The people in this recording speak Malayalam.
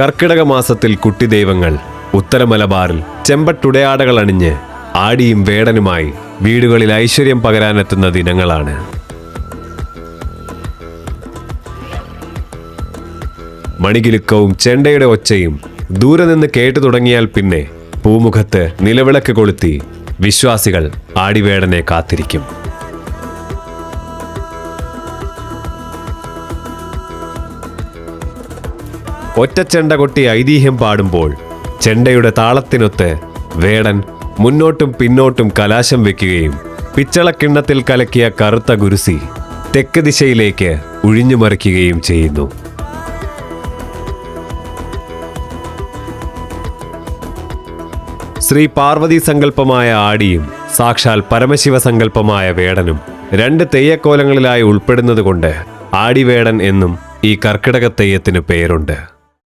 കർക്കിടക മാസത്തിൽ കുട്ടി കുട്ടിദൈവങ്ങൾ ഉത്തരമലബാറിൽ ചെമ്പട്ടുടയാടകൾ അണിഞ്ഞ് ആടിയും വേടനുമായി വീടുകളിൽ ഐശ്വര്യം പകരാനെത്തുന്ന ദിനങ്ങളാണ്. മണികിലുക്കവും ചെണ്ടയുടെ ഒച്ചയും ദൂരെ നിന്ന് കേട്ടു തുടങ്ങിയാൽ പിന്നെ പൂമുഖത്ത് നിലവിളക്ക് കൊളുത്തി വിശ്വാസികൾ ആടിവേടനെ കാത്തിരിക്കും. ഒറ്റച്ചെണ്ട കൊട്ടി ഐതിഹ്യം പാടുമ്പോൾ ചെണ്ടയുടെ താളത്തിനൊത്ത് വേടൻ മുന്നോട്ടും പിന്നോട്ടും കലാശം വെക്കുകയും പിച്ചളക്കിണ്ണത്തിൽ കലക്കിയ കറുത്ത ഗുരുസി തെക്ക് ദിശയിലേക്ക് ഉഴിഞ്ഞുമറിക്കുകയും ചെയ്യുന്നു. ശ്രീ പാർവതി സങ്കല്പമായ ആടിയും സാക്ഷാൽ പരമശിവ സങ്കല്പമായ വേടനും രണ്ട് തെയ്യക്കോലങ്ങളിലായി ഉൾപ്പെടുന്നതുകൊണ്ട് ആടിവേടൻ എന്നും ഈ കർക്കിടക തെയ്യത്തിന് പേരുണ്ട്.